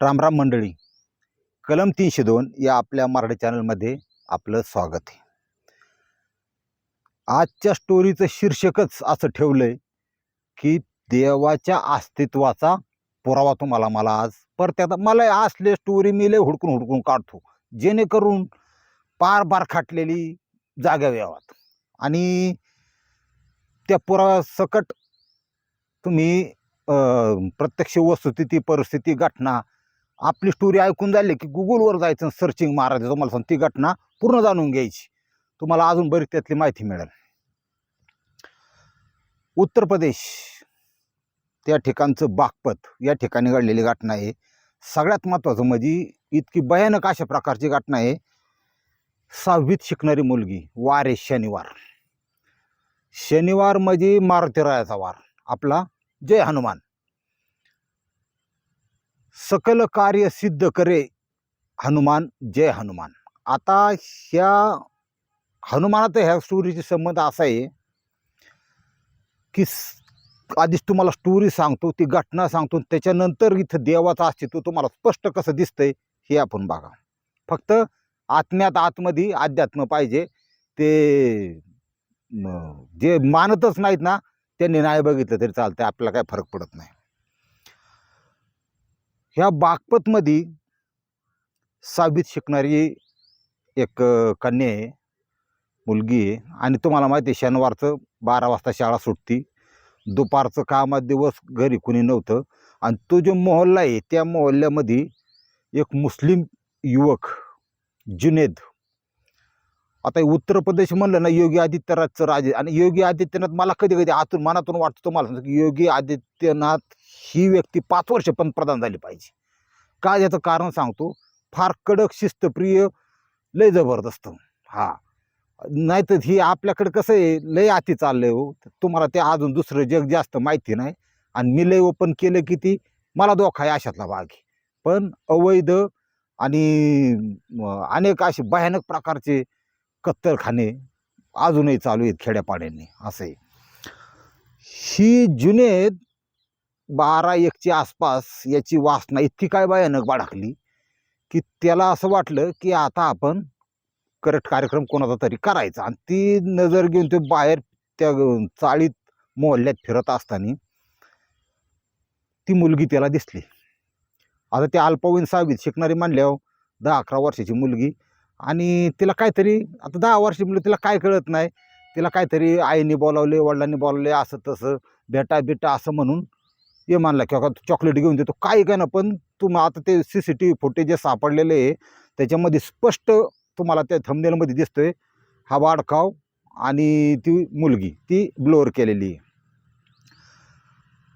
रामराम मंडळी. कलम तीनशे दोन या आपल्या मराठी चॅनलमध्ये आपलं स्वागत आहे. आजच्या स्टोरीचं शीर्षकच असं ठेवलं आहे की देवाच्या अस्तित्वाचा पुरावा तुम्हाला मला आज परत आता मला असले स्टोरी मी लय हुडकून हुडकून काढतो. जेणेकरून पार बार खाटलेली जागा यावात. आणि त्या पुराव्यासकट तुम्ही प्रत्यक्ष वस्तुस्थिती परिस्थिती घटना आपली स्टोरी ऐकून झाली की गुगलवर जायचं सर्चिंग मारायचं. तुम्हाला सांग ती घटना पूर्ण जाणून घ्यायची. तुम्हाला अजून बरीच त्यातली माहिती मिळेल. उत्तर प्रदेश. त्या ठिकाणचं बागपत या ठिकाणी घडलेली घटना आहे. सगळ्यात महत्त्वाचं म्हणजे इतकी भयानक अशा प्रकारची घटना आहे. सहावीत शिकणारी मुलगी वार आहे शनिवार. शनिवार म्हणजे मारुतीरायाचा वार. आपला जय हनुमान. सकल कार्य सिद्ध करे हनुमान जय हनुमान. आता ह्या हनुमानाचा ह्या स्टोरीची संबंध असा आहे की आधीच तुम्हाला स्टोरी सांगतो ती घटना सांगतो त्याच्यानंतर इथं देवाचं अस्तित्व तुम्हाला स्पष्ट कसं दिसतंय हे आपण बघा. फक्त आत्म्यात आतमध्ये अध्यात्म पाहिजे ते जे मानतच नाहीत ना त्यांनी नाही बघितलं तरी चालतंय आपल्याला काय फरक पडत नाही. ह्या बागपतमध्ये सहावीत शिकणारी एक कन्या आहे मुलगी आहे. आणि तुम्हाला माहिती आहे शनिवारचं बारा वाजता शाळा सुटती. दुपारचं कामात दिवस घरी कुणी नव्हतं. आणि तो जो मोहल्ला आहे त्या मोहल्ल्यामध्ये एक मुस्लिम युवक जुनेद आता हे उत्तर प्रदेश म्हणलं ना योगी आदित्यनाथचं राजे आणि योगी आदित्यनाथ मला कधी कधी आतून मनातून वाटतं तुम्हाला की योगी आदित्यनाथ ही व्यक्ती पाच वर्ष पंतप्रधान झाली पाहिजे. का याचं कारण सांगतो? फार कडक शिस्तप्रिय लय जबरदस्त. हा. नाही तर ही आपल्याकडे कसं आहे लय अति चाललंय हो. तुम्हाला ते अजून दुसरं जग जास्त माहिती नाही. आणि मी लय ओपन केलं की ती मला धोका आहे अशातला भाग आहे. पण अवैध आणि अनेक असे भयानक प्रकारचे कत्तरखाने अजूनही चालू आहेत खेड्यापाड्यांनी असं. आहे ही जुने बारा एकच्या आसपास याची वासना इतकी काय भयानक बाळगली की त्याला असं वाटलं की आता आपण करेक्ट कार्यक्रम कोणाचा तरी करायचा. आणि ती नजर घेऊन ते बाहेर त्या चाळीत मोहल्ल्यात फिरत असताना ती मुलगी त्याला दिसली. आता त्या अल्पवयीन सहावीत शिकणारी म्हणल्यावर दहा अकरा वर्षाची मुलगी आणि तिला काहीतरी आता दहा वर्ष मुलगी तिला काय कळत नाही. तिला काहीतरी आईने बोलावले वडिलांनी बोलावले असं तसं बेटा बेटा असं म्हणून ये मानला किंवा चॉकलेट घेऊन देतो काय काय ना पण तुम्ही आता ते C C T V footage जे सापडलेले आहे त्याच्यामध्ये स्पष्ट तुम्हाला त्या थंबनेलमध्ये आहे हा वाडकाव आणि ती मुलगी ती ब्लोअर केलेली आहे.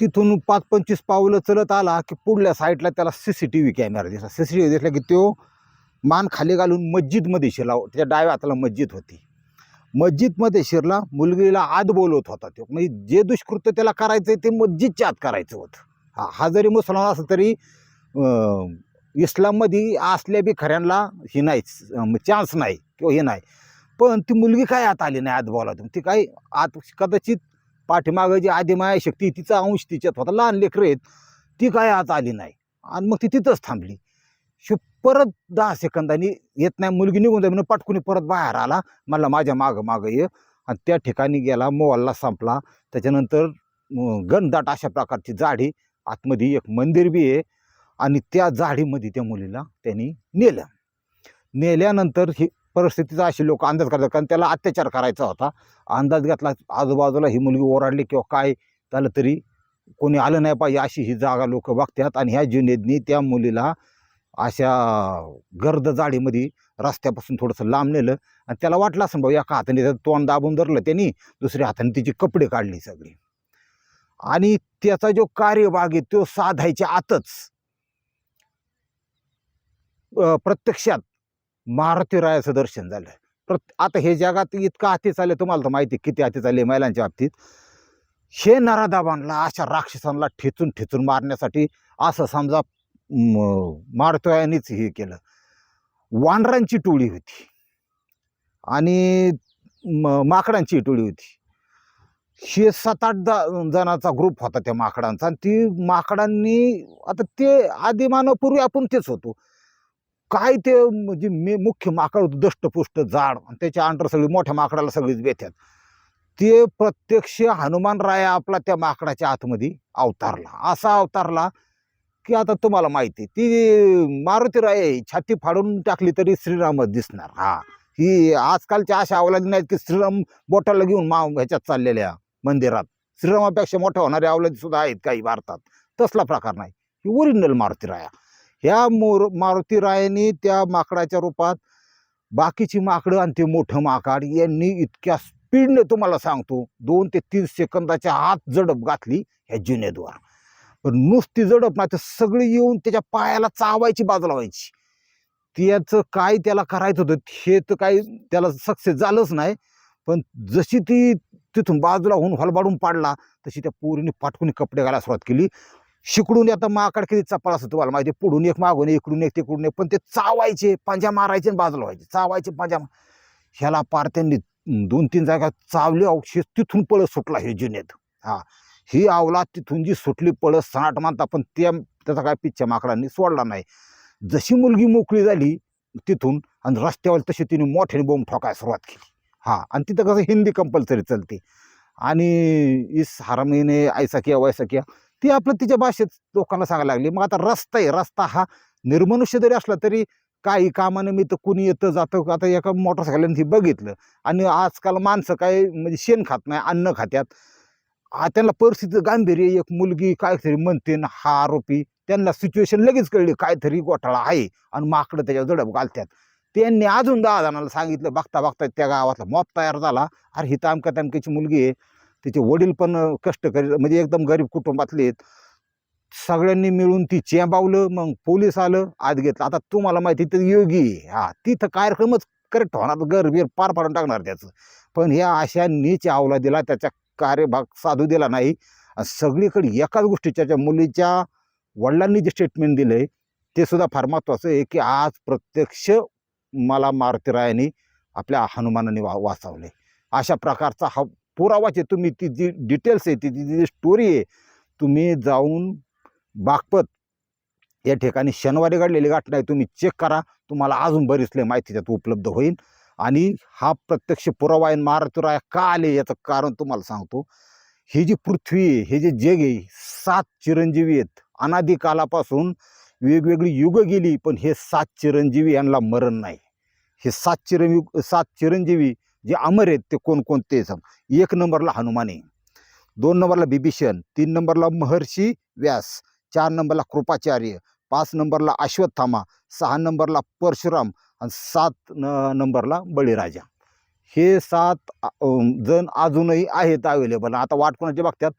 तिथून पाच पंचवीस पावलं चलत आला की पुढल्या साईडला त्याला C C T V camera दिसला. सी सी टी व्ही दिसला की तो मान खाली घालून मस्जिदमध्ये शिरला. त्याच्या डाव्या हाताला मस्जिद होती. मस्जिदमध्ये शिरला मुलगीला आत बोलवत होता तो. म्हणजे जे दुष्कृत्य त्याला करायचं आहे ते मस्जिदच्या आत करायचं होतं. हा हा जरी मुसलमान असला तरी इस्लाममध्ये असल्या बी खऱ्यांना हे नाही चान्स नाही किंवा हे नाही. पण ती मुलगी काय आत आली नाही आत बोलातून ती काय आत कदाचित पाठीमागं जी आदिमाया शक्ती तिचा अंश तिच्यात होता. लहान लेकरं आहेत ती काय आत आली नाही. आणि मग ती तिथंच थांबली. शो परत दहा सेकंदांनी येत नाही. मुलगी निघून जाईल म्हणून पटकुनी परत बाहेर आला. म्हणला माझ्या मागं मागं ये. आणि त्या ठिकाणी गेला. मोहल्ला संपला. त्याच्यानंतर गणदाट घनदाट अशा प्रकारची जाडी आतमध्ये एक मंदिर बी आहे. आणि त्या जाडीमध्ये त्या मुलीला त्यांनी नेलं. नेल्यानंतर ही परिस्थितीचा अशी लोक अंदाज करतात. कारण त्याला अत्याचार करायचा होता. अंदाज घेतला आजूबाजूला ही मुलगी ओरडली किंवा काय झालं तरी कोणी आलं नाही पाहिजे अशी ही जागा लोक बघतात. आणि ह्या जुनेदनी त्या मुलीला अशा गर्द जाडीमध्ये रस्त्यापासून थोडंसं लांब नेलं आणि त्याला वाटलं असं भाऊ एका हाताने त्याचं तोंड दाबून धरलं त्यांनी दुसऱ्या हाताने तिची कपडे काढली सगळी. आणि त्याचा जो कार्यभाग आहे तो साधायच्या आतच प्रत्यक्षात मारुती रायाचं दर्शन झालं. प्रत आता हे जगात इतकं हाती चालले तुम्हाला तर माहिती आहे किती हाती चालले महिलांच्या बाबतीत. हे नरादाबांना अशा राक्षसांना ठेचून ठेचून मारण्यासाठी असं समजा मारुतीरायांनीच हे केलं. वानरांची टोळी होती. आणि म- माकडांची टोळी होती. शे सात आठ दा- जणांचा ग्रुप होता त्या माकडांचा. आणि ती माकडांनी आता ते आदिमानवापूर्वी आपण तेच होतो. काय ते म्हणजे मे मुख्य माकड होतं दष्टपुष्ट जाड. आणि त्याच्या अंडर सगळी मोठ्या माकडाला सगळीच बेथ्यात ते प्रत्यक्ष हनुमान राया आपला त्या माकडाच्या आतमध्ये अवतारला. असा अवतारला की आता तुम्हाला माहिती आहे, ती मारुती राय छाती फाडून टाकली तरी श्रीरामच दिसणार. हा. ही आजकालच्या अशा अवलादी नाहीत की श्रीराम बोटाला घेऊन मा ह्याच्यात चाललेल्या मंदिरात. श्रीरामापेक्षा मोठ्या होणाऱ्या अवलादी सुद्धा आहेत काही भारतात. तसला प्रकार नाही. ही ओरिजिनल मारुती राया. ह्या मोर मारुती रायाने त्या माकडाच्या रूपात बाकीची माकडं आणि ते मोठं माकड यांनी इतक्या स्पीडने तुम्हाला सांगतो दोन ते तीन सेकंदाच्या आत जडप घातली ह्या जुनेदवर पण नुसती जडप ना तर सगळी येऊन त्याच्या पायाला चावायची बाजूला व्हायची. त्याचं काय त्याला करायचं होतं हे तर काही त्याला सक्सेस झालंच नाही. पण जशी ती तिथून बाजूला होऊन हलबाडून पाडला तशी त्या पोरीने पाठकून कपडे घालायला सुरुवात केली. शिकडून आता माकड किती चपळ असतो तुम्हाला माहिती आहे. पुढून एक मागून इकडून एक तिकडून एक पण ते चावायचे पंजा मारायचे आणि बाजूला व्हायचे. चावायचे पंजा मा- ह्याला पार त्यांनी दोन तीन जागा चावली. अवशेष तिथून पळत सुटला हे जुनेत हा. ही अवलाद तिथून जी सुटली पळत सनाट मानता पण त्या त्याचा काय पिच्छा माकडांनी सोडला नाही. जशी मुलगी मोकळी झाली तिथून आणि रस्त्यावर तशी तिने मोठ्याने बोंब ठोकायला सुरुवात केली. हां आणि तिथं कसं हिंदी कंपल्सरी चालते. आणि इस हरामीने ऐसा किया वैसा किया ती आपलं तिच्या भाषेत लोकांना सांगायला लागली. मग आता रस्ता आहे. रस्ता हा निर्मनुष्य जरी असला तरी काही कामानिमित्त कुणी येतं जातं आता एका मोटरसायकलने ती बघितलं. आणि आजकाल माणसं काय म्हणजे शेण खात नाही अन्न खात्यात. त्यांना परिस्थिती गांभीर्य एक मुलगी काहीतरी म्हणते ना हा आरोपी त्यांना सिच्युएशन लगेच कळली काहीतरी घोटाळा आहे आणि माकडं त्याच्यावर जडप घालतात. त्यांनी अजून दहा जणांना सांगितलं बघता बघता त्या गावातला मॉप तयार झाला. अरे ही तामका तामक्याची मुलगी आहे तिचे वडील पण कष्ट कष्टकरी म्हणजे एकदम गरीब कुटुंबातले आहेत. सगळ्यांनी मिळून ती चेंबावलं मग पोलीस आलं आत घेतलं. आता तुम्हाला माहिती तर योगी हा तिथं कार्यक्रमच करेक्ट होणार गरबीर पार पाडून टाकणार त्याचं. पण ह्या अशा नीच आवला दिला त्याच्या कार्यभाग साधू दिला नाही. सगळीकडे एकाच गोष्टीच्या ज्या मुलीच्या वडिलांनी जे स्टेटमेंट दिलं ते सुद्धा फार महत्त्वाचं आहे की आज प्रत्यक्ष मला मारुतीरायाने आपल्या हनुमानाने वा वाचवले. अशा प्रकारचा हा पुरावाचे तुम्ही ती जी डिटेल्स आहे ती जी जी स्टोरी आहे तुम्ही जाऊन बागपत या ठिकाणी शनिवारी घडलेली घटना आहे तुम्ही चेक करा. तुम्हाला अजून बरीचली माहिती त्यात उपलब्ध होईल. आणि हा प्रत्यक्ष पुरावा आहे मारुतीराया का आले याचं कारण तुम्हाला सांगतो. ही जी पृथ्वी आहे हे जे जग आहे सात चिरंजीवी आहेत. अनादी कालापासून वेगवेगळी युग गेली पण हे सात चिरंजीवी यांना मरण नाही. हे सात चिरंजी सात चिरंजीवी जे अमर आहेत ते कोणकोणते सांग. एक नंबरला हनुमान आहे. दोन नंबरला बिभीषण तीन नंबरला महर्षी व्यास चार नंबरला कृपाचार्य पाच नंबरला अश्वत्थामा सहा नंबरला परशुराम आणि सात न नंबरला बळीराजा. हे सात जण अजूनही आहेत अवेलेबल आता वाट कोणाची बघतात?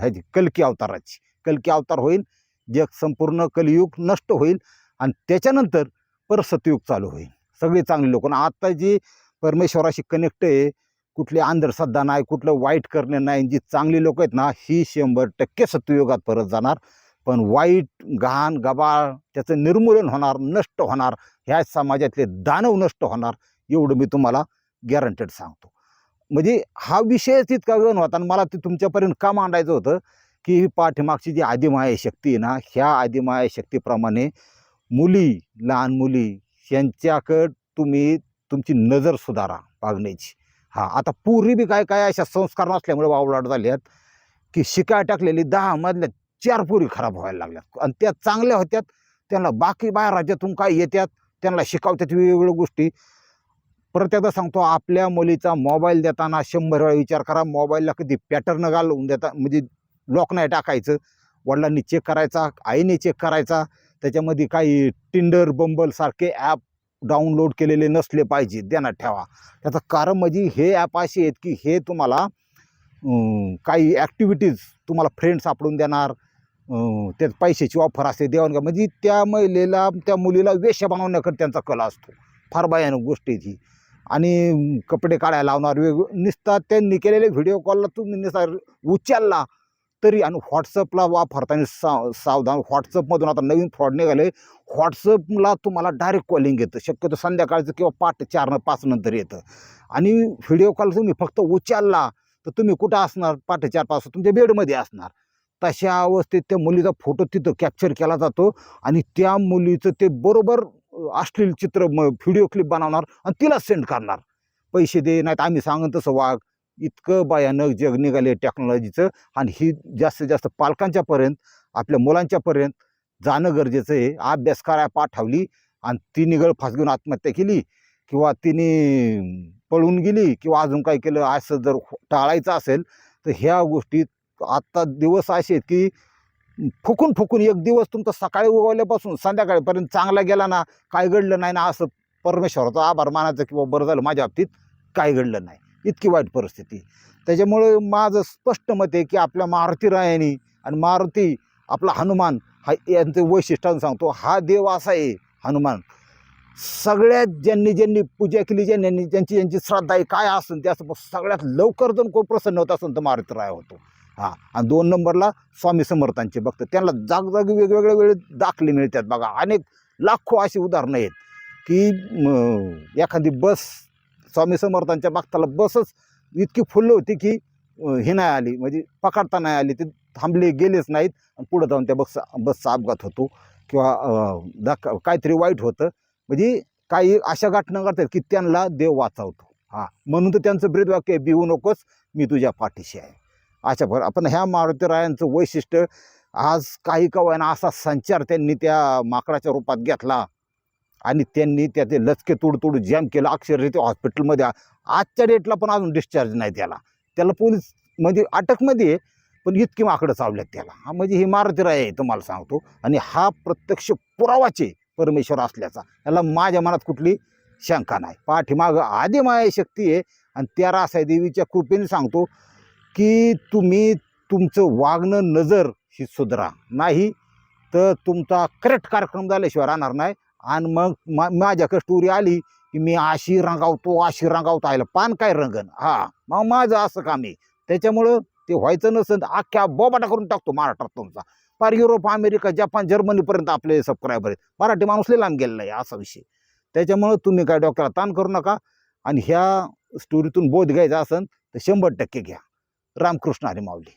ह्याची कलकी अवताराची. कलकी अवतार होईल जग संपूर्ण कलियुग नष्ट होईल आणि त्याच्यानंतर परत सतयुग चालू होईल. सगळे चांगले लोक. आता जी परमेश्वराशी कनेक्ट आहे कुठली अंधश्रद्धा नाही कुठलं वाईट करणे नाही जी चांगली लोक आहेत ना ही शंभर टक्के सत्ययुगात परत जाणार. पण वाईट घाण गबाळ त्याचं निर्मूलन होणार नष्ट होणार ह्या समाजातले दानव नष्ट होणार एवढं मी तुम्हाला गॅरंटेड सांगतो. म्हणजे हा विषयच इतका गण होता आणि मला ते तुमच्यापर्यंत का मांडायचं होतं की ही पाठीमागची जी आदिमाया शक्ती आहे ना ह्या आदिमाया शक्तीप्रमाणे मुली लहान मुली यांच्याकडं तुम्ही तुमची नजर सुधारा वागण्याची. हा आता पूर्वी बी काय काय अशा संस्कार नसल्यामुळे वावलाट झाले आहेत की शिकाय टाकलेली दहा मधल्या चार पोरी खराब व्हायला लागल्यात. आणि त्या चांगल्या होत्यात त्यांना बाकी बाहेर राज्यातून काय येतात त्यांना शिकवतात वेगवेगळ्या गोष्टी. परत एकदा सांगतो आपल्या मुलीचा मोबाईल देताना शंभर वेळा विचार करा. मोबाईलला कधी पॅटर्न घालून देता म्हणजे लॉक नाही टाकायचं. वडिलांनी चेक करायचा आईने चेक करायचा. त्याच्यामध्ये काही टिंडर बंबल सारखे ॲप डाउनलोड केलेले नसले पाहिजे ध्यानात ठेवा. त्याचं कारण म्हणजे हे ॲप असे आहेत की हे तुम्हाला काही ॲक्टिव्हिटीज तुम्हाला फ्रेंड सापडून देणार. हो, त्यात पैशाची ऑफर असते देवाण म्हणजे त्या महिलेला त्या मुलीला वेश्या बनवण्याकडे त्यांचा कला असतो. फार भयानक गोष्ट आहे ती. आणि कपडे काढायला लावणार वेग निसता त्यांनी केलेले व्हिडिओ कॉलला तुम्ही निसता उचलला तरी आणि व्हॉट्सअपला वापरताना सा सावधान. व्हॉट्सअपमधून आता नवीन फ्रॉड निघाले. व्हॉट्सअपला तुम्हाला डायरेक्ट कॉलिंग येतं. शक्यतो संध्याकाळचं किंवा पाठ चार पाच नंतर येतं. आणि व्हिडिओ कॉल तुम्ही फक्त उचलला तर तुम्ही कुठं असणार? पाठ चार पाच तुमच्या बेडमध्ये असणार. तशा अवस्थेत त्या मुलीचा फोटो तिथं कॅप्चर केला जातो आणि त्या मुलीचं ते बरोबर अं, अश्लील चित्र व्हिडिओ क्लिप बनवणार आणि तिला सेंड करणार. पैसे दे नाहीत आम्ही सांगन तसं वाघ. इतकं भयानक जग निघाले टेक्नॉलॉजीचं आणि ही जास्तीत जास्त पालकांच्या पर्यंत आपल्या मुलांच्या पर्यंत जाणं गरजेचं आहे. अभ्यास करायला पाठवली आणि ती निगळ फास घेऊन आत्महत्या केली किंवा तिने पळून गेली किंवा अजून काय केलं असं जर टाळायचं असेल तर ह्या गोष्टीत आत्ता दिवस असे आहेत की फुकून फुकून एक दिवस तुमचं सकाळी उगवल्यापासून संध्याकाळपर्यंत चांगला गेला ना काय घडलं नाही ना असं परमेश्वराचा आभार मानायचं किंवा बरं झालं माझ्या बाबतीत काय घडलं नाही. इतकी वाईट परिस्थिती. त्याच्यामुळे माझं स्पष्ट मत आहे की आपल्या मारुती रायानी आणि मारुती आपला हनुमान हा यांचं वैशिष्ट्य सांगतो हा देव असा आहे हनुमान. सगळ्यात ज्यांनी ज्यांनी पूजा केली ज्यांनी ज्यांची ज्यांची श्रद्धा आहे काय असून ते असं सगळ्यात लवकर जण कोण प्रसन्न होत असून तर मारुती राय होतो. हां. आणि दोन नंबरला स्वामी समर्थांचे भक्त. त्यांना जागजागी वेगवेगळ्या वेळी दाखले मिळतात बघा. अनेक लाखो अशी उदाहरणं आहेत की एखादी बस स्वामी समर्थांच्या भक्ताला बसच इतकी फुल्ल होती की हे नाही आली. म्हणजे पकडता नाही आली. ते थांबले गेलेच नाहीत. आणि पुढं जाऊन त्या बस बसचा अपघात होतो. किंवा दाख काहीतरी वाईट होतं. म्हणजे काही अशा घटना घडतात की त्यांना देव वाचवतो. हां. म्हणून तर त्यांचं ब्रीदवाक्य वाक्य भिवू नकोस मी तुझ्या पाठीशी आहे. अशा भर आपण ह्या मारुतीरायांचं वैशिष्ट्य आज काही कवायना असा संचार त्यांनी त्या माकडाच्या रूपात घेतला आणि त्यांनी त्याचे लचके तोडतोड जॅम केलं. अक्षरशः ते हॉस्पिटलमध्ये आजच्या डेटला पण अजून डिस्चार्ज नाही त्याला. त्याला पोलीस म्हणजे अटकमध्ये आहे पण इतकी माकडं चावल्यात त्याला. हा म्हणजे ही मारुती राय आहे तुम्हाला सांगतो. आणि हा प्रत्यक्ष पुरावाचे परमेश्वर असल्याचा. याला माझ्या मनात कुठली शंका नाही. पाठीमागं आधी माया शक्ती आहे. आणि त्या रासायदेवीच्या कृपेने सांगतो की तुम्ही तुमचं वागणं नजर ही सुधरा. नाही तर तुमचा करेक्ट कार्यक्रम झाल्याशिवाय राहणार नाही. आणि मग मा माझ्याकडे स्टोरी आली की मी अशी रंगावतो अशी रंगावतो आयला पान काय रंगन? हा मग माझं असं काम आहे. त्याच्यामुळं ते व्हायचं नसेल तर अख्ख्या बोबाटा करून टाकतो महाराष्ट्रात तुमचा. फार युरोप अमेरिका जपान जर्मनीपर्यंत आपले सबस्क्रायबर आहेत. मराठी माणूसला लांब गेलेला आहे असा विषय. त्याच्यामुळं तुम्ही काय डॉक्टरला ताण करू नका. आणि ह्या स्टोरीतून बोध घ्यायचा असेल तर शंभर टक्के घ्या. रामकृष्ण हरी माऊली.